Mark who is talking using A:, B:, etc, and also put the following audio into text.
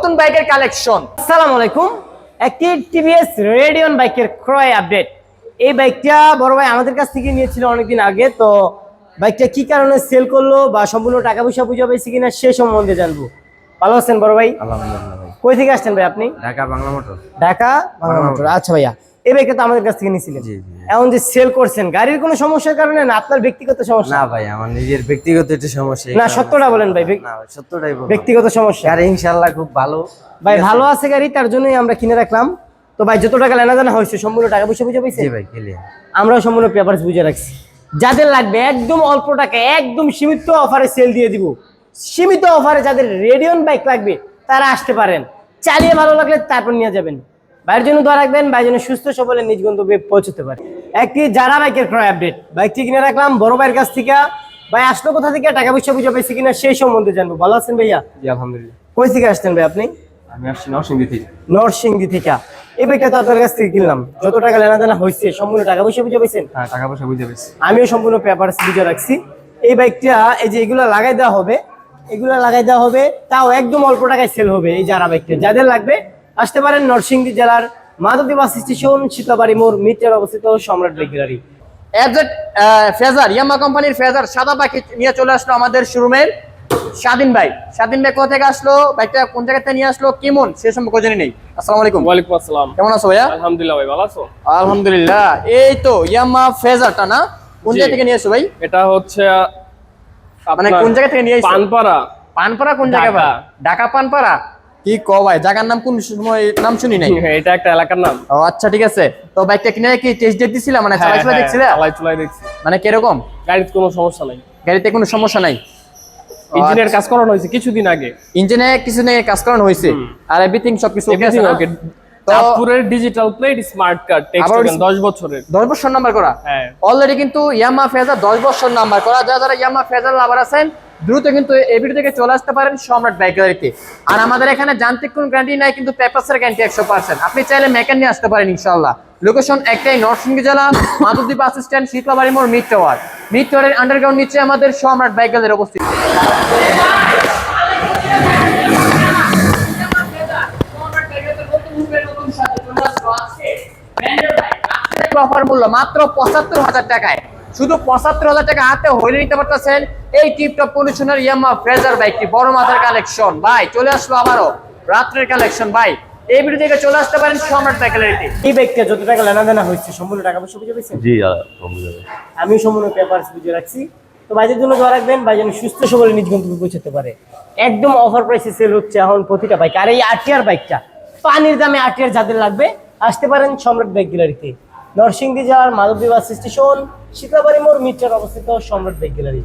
A: নতুন বাইকের কালেকশন।
B: আসসালামু আলাইকুম। একটি টিভিএস রেডিয়ন বাইকের ক্রয় আপডেট। এই বাইকটা বড় ভাই আমাদের কাছ থেকে নিয়েছিল অনেকদিন আগে। তো বাইকটা কি কারণে সেল করল বা সম্পূর্ণ টাকা পয়সা বুঝা পেয়েছে কিনা সে সম্বন্ধে জানব। ভালো আছেন বড় ভাই?
C: আলহামদুলিল্লাহ ভাই।
B: কই থেকে আসছেন ভাই আপনি?
C: ঢাকা বাংলা মোটর
B: ঢাকা বাংলা মোটর আচ্ছা ভাইয়া। এই বাইকটা আমাদের কাছ থেকে নিয়েছিলেন। এখন যে সেল করছেন গাড়ির কোনো সমস্যার কারণে না আপনার ব্যক্তিগত সমস্যা?
C: না ভাই আমার নিজের ব্যক্তিগত একটা সমস্যা
B: না সত্যটা বলেন ভাই
C: সত্যটাই
B: ব্যক্তিগত সমস্যা।
C: গাড়ি ইনশাআল্লাহ খুব ভালো।
B: ভাই ভালো আছে গাড়ি তার জন্যই আমরা কিনে রাখলাম। তো ভাই যত টাকা লেনা জানা হয়েছে সম্পূর্ণ টাকা পয়সা বুঝে পেয়েছে
C: জি ভাই
B: আমরাও সম্পূর্ণ পেপারস বুঝে রাখছি। যাদের লাগবে একদম অল্প টাকা একদম সীমিত অফারে সেল দিয়ে দিব। সীমিত অফারে যাদের রেডিয়ন বাইক লাগবে তারা আসতে পারেন। চালিয়ে ভালো লাগলে তারপর নিয়ে যাবেন। ভাইয়ের জন্য দোয়া রাখবেন ভাই যেন সুস্থ সবলে নিজ গন্তব্যে পৌঁছতে পারে। একটি যারা বাইকের ক্রয় আপডেট বাইকটি কিনে রাখলাম বড় ভাইয়ের কাছ থেকে। ভাই আসলো কোথা থেকে? টাকা পয়সা বুঝে পাইছি কিনা সেই সম্বন্ধে জানব। ভালো আছেন ভাইয়া?
D: জি আলহামদুলিল্লাহ।
B: কই থেকে আসছেন ভাই আপনি?
D: আমি আসছি নরসিংদী থেকে।
B: নরসিংদী থেকে। এই বাইকটা তো আপনার কাছ থেকে কিনলাম। যত টাকা লেনা দেনা হয়েছে সম্পূর্ণ টাকা পয়সা বুঝে পাইছেন?
D: হ্যাঁ টাকা পয়সা বুঝে পেয়েছি
B: আমিও সম্পূর্ণ পেপার বুঝে রাখছি। এই বাইকটা এই যে এগুলো লাগাই দেওয়া হবে এগুলো লাগাই দেওয়া হবে তাও একদম অল্প টাকায় সেল হবে এই যারা বাইকটা যাদের লাগবে আসতে পারেন নরসিংদী জেলার মাধবদী বাস স্টেশন শীতলাবাড়ি মোড় মিটার অবস্থিত সম্রাট বাইক
A: ফেজার ইয়ামা কোম্পানির ফেজার সাদা পাখি নিয়ে চলে আসলো আমাদের শোরুমের স্বাধীন ভাই। স্বাধীন ভাই কোথা থেকে আসলো? বাইকটা কোন জায়গা থেকে নিয়ে আসলো? কেমন? সে সম্পর্কে জানি নেই। আসসালামু আলাইকুম।
D: ওয়ালাইকুম আসসালাম।
A: কেমন আছো ভাইয়া?
D: আলহামদুলিল্লাহ ভাই ভালো আছো?
A: আলহামদুলিল্লাহ। এই তো ইয়ামা ফেজারটা না? কোন জায়গা থেকে নিয়ে এসো ভাই?
D: এটা হচ্ছে
A: মানে কোন জায়গা থেকে নিয়ে এসো
D: পানপাড়া।
A: পানপাড়া কোন জায়গা
D: ঢাকা
A: পানপাড়া? কি ক ভাই? জায়গার নাম কোন সময় নাম শুনি নাই?
D: হ্যাঁ, এটা একটা এলাকার নাম।
A: ও আচ্ছা ঠিক আছে। তো বাইকটা কিনে কি টেস্ট ডেট দিছিলা? মানে
D: হ্যাঁ,
A: চালাই চালাই
D: হ্যাঁ,
A: দেখছিলা?
D: চালাই চুলাই দেখছি।
A: মানে কীরকম?
D: গাড়িতে কোনো সমস্যা নাই।
A: গাড়িতে কোনো সমস্যা নাই?
D: ইঞ্জিনের
A: আচ্ছা।
D: কাজ করানো হয়েছে কিছুদিন আগে।
A: ইঞ্জিনে কিছু নিয়ে কাজ করানো হয়েছে? আর এভরিথিং সবকিছু ওকে আছে। তো
D: চাঁদপুরের digital plate smart card text
A: আবার
D: দশ বছরের।
A: দশ বছর নাম্বার করা?
D: হ্যাঁ।
A: অলরেডি কিন্তু ইয়ামা ফেজার দশ বছর নাম্বার করা। যারা যারা ইয়ামা ফেজার লাভার আছেন দ্রুত কিন্তু ভিডিও থেকে চলে আসতে পারেন সম্রাট বাইক গ্যালারিতে আর আমাদের এখানে যান্ত্রিক কোনো গ্যারান্টি নাই, কিন্তু পেপারসের গ্যারান্টি একশো পার্সেন্ট আপনি চাইলে মেকান নিয়ে আসতে পারেন ইনশাল্লাহ লোকেশন একটাই নরসিংদী জেলা, মাধবদী বাস স্ট্যান্ড শীতলাবাড়ি মোড় মিড টাওয়ার মিড টাওয়ারের আন্ডারগ্রাউন্ড নিচে আমাদের সম্রাট বাইক গ্যালারি অবস্থিত মাত্র পঁচাত্তর হাজার টাকায়। শুধু পঁচাত্তর হাজার টাকা হাতে হইলে নিতে পারতেছেন এই টিপটপ পলিউশনের ইয়ামা ফ্রেজার বাইকটি বড় মাথার কালেকশন ভাই চলে আসলো আবারও। রাত্রের কালেকশন ভাই। এই ভিডিও থেকে চলে আসতে পারেন সম্রাট বাইক গ্যালারিতে
B: এই বাইকটা যত টাকা লেনা দেনা হয়েছে সম্পূর্ণ টাকা পয়সা বুঝে পেয়েছেন?
C: জি
B: আমি সম্পূর্ণ পেপার বুঝে রাখছি। তো ভাইদের জন্য দোয়া রাখবেন ভাই যেন সুস্থ সবলে নিজ গন্তব্যে পৌঁছতে পারে। একদম অফার প্রাইসে সেল হচ্ছে এখন প্রতিটা বাইক আর এই আরটিআর বাইকটা পানির দামে আরটিআর যাদের লাগবে আসতে পারেন সম্রাট বাইক গ্যালারিতে নরসিংদী জেলার মাধবদী বাস স্টেশন শীতলাবাড়ি মোড় মিটার অবস্থিত সম্রাট বেগ গ্যালারি।